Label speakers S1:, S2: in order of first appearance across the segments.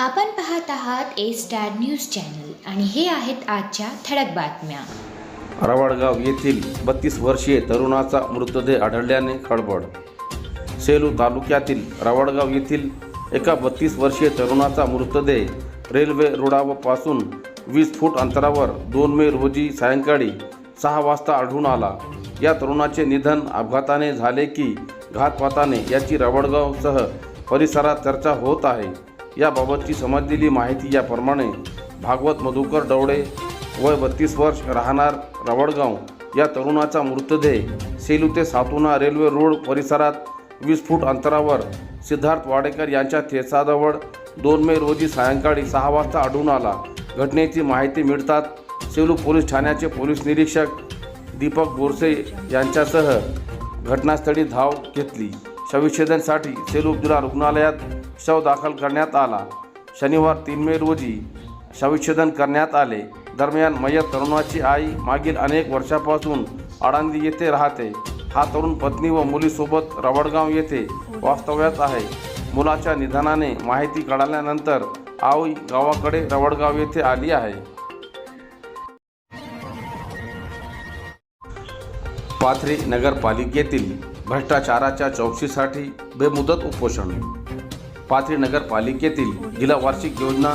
S1: आपण पाहत आहात ए स्टार न्यूज चॅनल आणि हे आहेत आजच्या ठळक बातम्या.
S2: रवाडगाव येथील बत्तीस वर्षीय तरुणाचा मृतदेह आढळल्याने खळबळ. सेलू तालुक्यातील रवाडगाव येथील एका बत्तीस वर्षीय तरुणाचा मृतदेह रेल्वे रुळापासून वीस फूट अंतरावर दोन मे रोजी सायंकाळी सहा वाजता आढळून आला. या तरुणाचे निधन अपघाताने झाले की घातपाताने याची रवडगावसह परिसरात चर्चा होत आहे. याबाबतची समजलेली माहिती याप्रमाणे भागवत मधुकर डवळे वय बत्तीस वर्ष राहणार रवडगाव या तरुणाचा मृतदेह सेलू ते सातुना रेल्वे रोड परिसरात वीस फूट अंतरावर सिद्धार्थ वाडेकर यांच्या ठेसाजवळ दोन मे रोजी सायंकाळी सहा वाजता आढळून आला. घटनेची माहिती मिळतात सेलू पोलीस ठाण्याचे पोलीस निरीक्षक दीपक बोरसे यांच्यासह घटनास्थळी धाव घेतली. शवविच्छेदनसाठी सेलू रुग्णालयात शव दाखल करण्यात आला. शनिवार तीन मे रोजी शवविच्छेदन करण्यात आले. दरम्यान मयत तरुणाची आई मागील अनेक वर्षापासून आळंदी येथे राहते. हा तरुण पत्नी व मुलीसोबत रवडगाव येथे वास्तव्यात आहे. मुलाच्या निधनाने माहिती कळाल्यानंतर आई गावाकडे रवडगाव येथे आली आहे. पाथरी नगरपालिकेतील भ्रष्टाचाराच्या चौकशीसाठी बेमुदत उपोषण. पाथरी नगरपालिकेतील जिल्हा वार्षिक योजना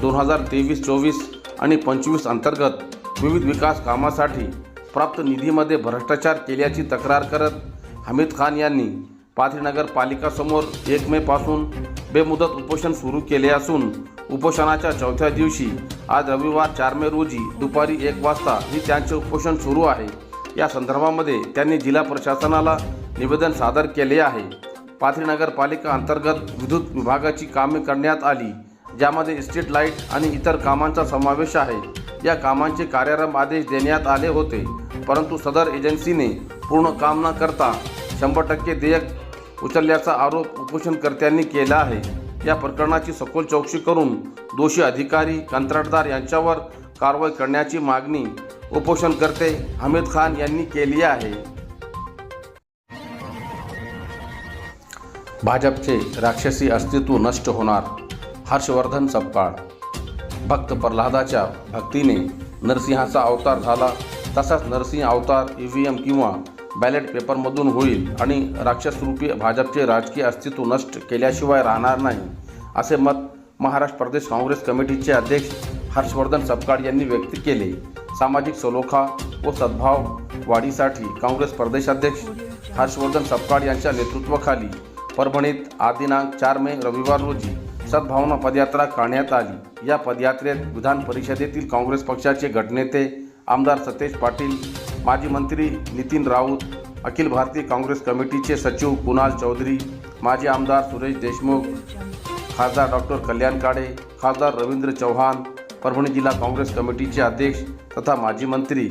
S2: दोन हजार तेवीस चोवीस आणि पंचवीस अंतर्गत विविध विकास कामासाठी प्राप्त निधीमध्ये भ्रष्टाचार केल्याची तक्रार करत हमीद खान यांनी पाथरी नगरपालिकासमोर एक मेपासून बेमुदत उपोषण सुरू केले असून उपोषणाच्या चौथ्या दिवशी आज रविवार चार मे रोजी दुपारी एक वाजता ही त्यांचे उपोषण सुरू आहे. या संदर्भामध्ये त्यांनी जिल्हा प्रशासनाला निवेदन सादर केले आहे. पाथरी नगरपालिका अंतर्गत विद्युत विभागाची कामे करण्यात आली ज्यामध्ये स्ट्रीट लाइट आणि इतर कामांचा समावेश आहे. या कामांचे कार्यारंभ आदेश देण्यात आले होते परंतु सदर एजन्सीने पूर्ण काम न करता शंभर टक्के देयक उचलल्याचा आरोप उपोषणकर्त्यांनी केला आहे. या प्रकरणाची सखोल चौकशी करून दोषी अधिकारी कंत्राटदार यांच्यावर कारवाई करण्याची मागणी उपोषणकर्ते हमीद खान यांनी केली आहे. भाजपचे राक्षसी अस्तित्व नष्ट होणार हर्षवर्धन सपकाळ. भक्त प्रल्हादाच्या भक्तीने नरसिंहाचा अवतार झाला तसाच नरसिंह अवतार ई व्ही एम किंवा बॅलेट पेपरमधून होईल आणि राक्षसरूपी भाजपचे राजकीय अस्तित्व नष्ट केल्याशिवाय राहणार नाही असे मत महाराष्ट्र प्रदेश काँग्रेस कमिटीचे अध्यक्ष हर्षवर्धन सपकाळ यांनी व्यक्त केले. सामाजिक सलोखा व सद्भाव वाढीसाठी काँग्रेस प्रदेशाध्यक्ष हर्षवर्धन सपकाळ यांच्या नेतृत्वाखाली परभणीत आज दिनांक चार मे रविवार रोजी सद्भावना पदयात्रा काढण्यात आली. या पदयात्रेत विधान परिषदेतील काँग्रेस पक्षाचे गटनेते आमदार सतेज पाटील माजी मंत्री नितीन राऊत अखिल भारतीय काँग्रेस कमिटीचे सचिव कुणाल चौधरी माजी आमदार सुरेश देशमुख खासदार डॉक्टर कल्याण काळे खासदार रवींद्र चव्हाण परभणी जिल्हा काँग्रेस कमिटीचे अध्यक्ष तथा माजी मंत्री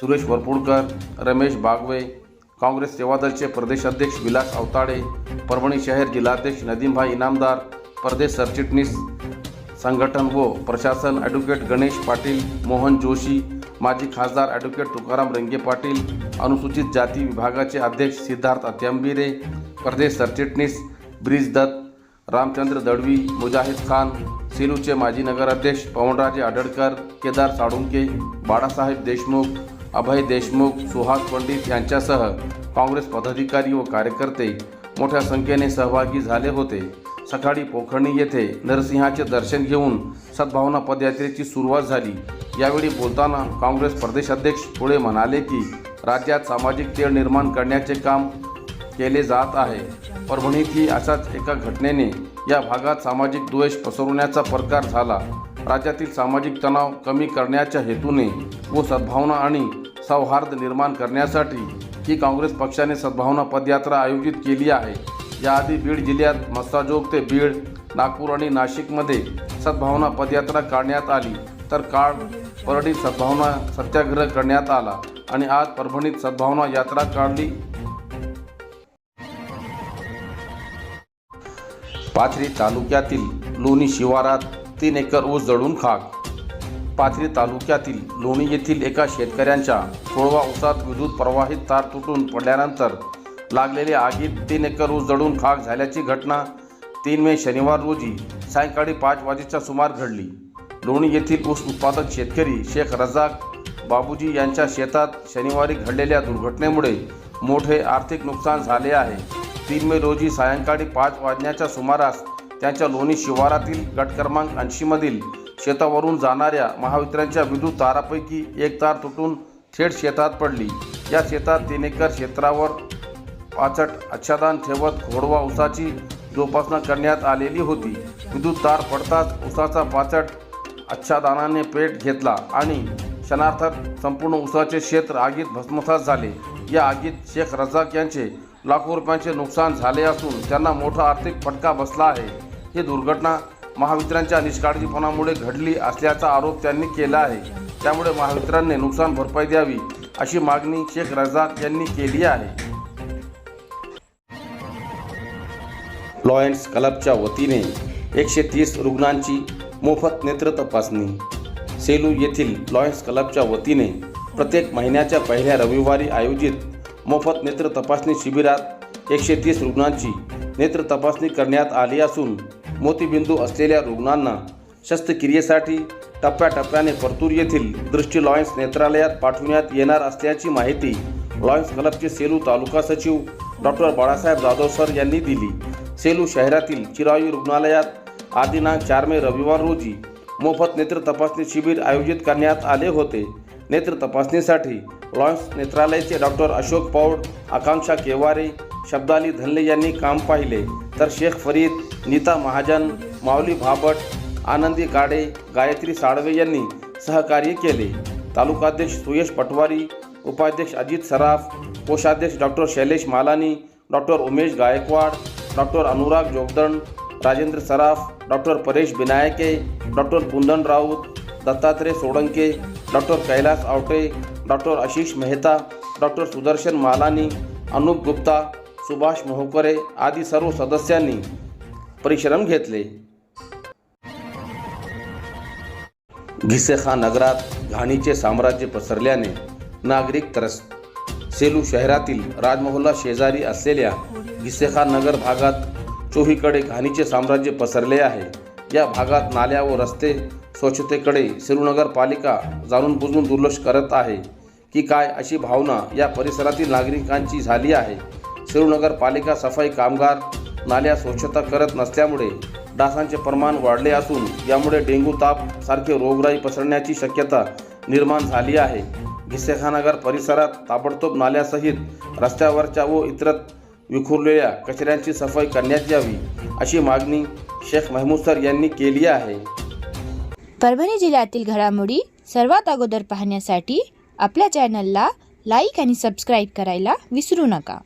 S2: सुरेश वरपुडकर रमेश बागवे काँग्रेस सेवादलचे प्रदेशाध्यक्ष विलास अवताडे परभणी शहर जिल्हाध्यक्ष नदीमभाई इनामदार प्रदेश सरचिटणीस संघटन व प्रशासन ॲडव्होकेट गणेश पाटील मोहन जोशी माजी खासदार ॲडव्होकेट तुकाराम रंगे पाटील अनुसूचित जाती विभागाचे अध्यक्ष सिद्धार्थ अत्यंबिरे प्रदेश सरचिटणीस ब्रिज दत्त रामचंद्र दळवी मुजाहिद खान सेलूचे माजी नगराध्यक्ष पवनराजे आडळकर केदार साळुंके बाळासाहेब देशमुख अभय देशमुख सुहास पंडित यांच्यासह काँग्रेस पदाधिकारी व कार्यकर्ते मोठ्या संख्येने सहभागी झाले होते. सकाळी पोखर्णी येथे नरसिंहाचे दर्शन घेऊन सद्भावना पदयात्रेची सुरुवात झाली. यावेळी बोलताना काँग्रेस प्रदेशाध्यक्ष पुढे म्हणाले की राज्यात सामाजिक तेळ निर्माण करण्याचे काम केले जात आहे. परभणीतही अशाच एका घटनेने या भागात सामाजिक द्वेष पसरवण्याचा प्रकार झाला. राज्यातील सामाजिक तणाव कमी करण्याच्या हेतूने व सद्भावना आणि सौहार्द निर्माण करण्यासाठी ही काँग्रेस पक्षाने सद्भावना पदयात्रा आयोजित केली आहे. याआधी बीड जिल्ह्यात मस्साजोग ते बीड नागपूर आणि नाशिकमध्ये सद्भावना पदयात्रा काढण्यात आली. तर काळ परडीत सद्भावना सत्याग्रह करण्यात आला आणि आज परभणीत सद्भावना यात्रा काढली. पाथरी तालुक्यातील लोणी शिवारात तीन एकर ऊस जळून खाक पाथरी तालुक्यातील लोणी येथील एका शेतकऱ्यांच्या कोळवा उसात विद्युत प्रवाहित तार तुटून पडल्यानंतर लागलेल्या आगीत तीन एकर ऊस जडून खाक झाल्याची घटना तीन मे शनिवार रोजी सायंकाळी पाच वाजेच्या सुमार घडली. लोणी येथील ऊस उत्पादक शेतकरी शेख रजाक बाबूजी यांच्या शेतात शनिवारी घडलेल्या दुर्घटनेमुळे मोठे आर्थिक नुकसान झाले आहे. तीन मे रोजी सायंकाळी पाच वाजण्याच्या सुमारास त्यांच्या लोणी शिवारातील गट क्रमांक ऐंशीमधील शेतावरून जाणाऱ्या महावितरणच्या विद्युत तारापैकी एक तार तुटून थेट शेतात पडली. या शेतात तीन एकर क्षेत्रावर पाचट अच्छादान ठेवत घोडवा उसाची जोपासना करण्यात आलेली होती. विद्युत तार पडताच उसाचा पाचट आच्छादानाने पेट घेतला आणि क्षणार्थात संपूर्ण उसाचे क्षेत्र आगीत भस्मसात झाले. या आगीत शेख रजाक यांचे लाखो रुपयांचे नुकसान झाले असून त्यांना मोठा आर्थिक फटका बसला आहे. ही दुर्घटना महावितरणच्या निष्काळजीपणामुळे घडली असल्याचा आरोप त्यांनी केला आहे. त्यामुळे महावितरणने नुकसान भरपाई द्यावी अशी मागणी शेख रजाक यांनी केली आहे. लॉयन्स क्लबच्या वतीने एकशे तीस रुग्णांची मोफत नेत्र तपासणी. सेलू येथील लॉयन्स क्लबच्या वतीने प्रत्येक महिन्याच्या पहिल्या रविवारी आयोजित मोफत नेत्र तपासणी शिबिरात एकशे तीस रुग्णांची नेत्र तपासणी करण्यात आली असून मोतीबिंदू असलेल्या रुग्णांना शस्त्रक्रियेसाठी टप्प्याटप्प्याने परतूर येथील दृष्टी लॉयन्स नेत्रालयात पाठवण्यात येणार असल्याची माहिती लॉयन्स क्लबचे सेलू तालुका सचिव डॉक्टर बाळासाहेब जाधव सर यांनी दिली. सेलू शहरातील चिरायू रुग्णालयात आदिना चार मे रविवार रोजी मोफत नेत्र तपासणी शिबिर आयोजित करण्यात आले होते. नेत्र तपासणीसाठी लॉयन्स नेत्रालयाचे डॉक्टर अशोक पौड आकांक्षा केवारे शब्दाली धल्ले यांनी काम पाहिले. तर शेख फरीद नीता महाजन माऊली भाबट आनंदी काडे गायत्री साळवे यांनी सहकार्य केले. तालुकाध्यक्ष सुयश पटवारी उपाध्यक्ष अजित सराफ कोषाध्यक्ष doctor Shailesh Malani doctor Umesh Gaikwad doctor Anurag Jogdand Rajendra Saraf doctor Paresh Binayake doctor Kundan Raut Dattatray Solanke doctor Kailas Awate doctor Ashish Mehta doctor Sudarshan Malani Anup Gupta Subhash Mohkare आदी सर्व सदस्यांनी परिश्रम घेतले. घिसेखा नगरात घाणीचे साम्राज्य पसरल्याने नागरिक त्रस्त. सेलू शहरातील राजमहल्ला शेजारी असलेल्या घिसेखा नगर भागात चोहीकडे घाणीचे साम्राज्य पसरले आहे. या भागात नाल्या व रस्ते स्वच्छतेकडे सेलूनगर पालिका जाणून बुजून दुर्लक्ष करत आहे की काय अशी भावना या परिसरातील नागरिकांची झाली आहे. सेलूनगर पालिका सफाई कामगार नाल्या स्वच्छता करत नसल्यामुळे डासांचे प्रमाण वाढले असून यामुळे डेंग्यू ताप सारखे रोगराई पसरण्याची शक्यता निर्माण झाली आहे. घिसेखानगर परिसरात ताबडतोब नाल्यासहित रस्त्यावरच्या व इतरत विखुरलेल्या कचऱ्यांची सफाई करण्यात यावी अशी मागणी शेख महमूद सर यांनी केली आहे.
S1: परभणी जिल्ह्यातील घडामोडी सर्वात अगोदर पाहण्यासाठी आपल्या चॅनलला लाईक आणि सबस्क्राईब करायला विसरू नका.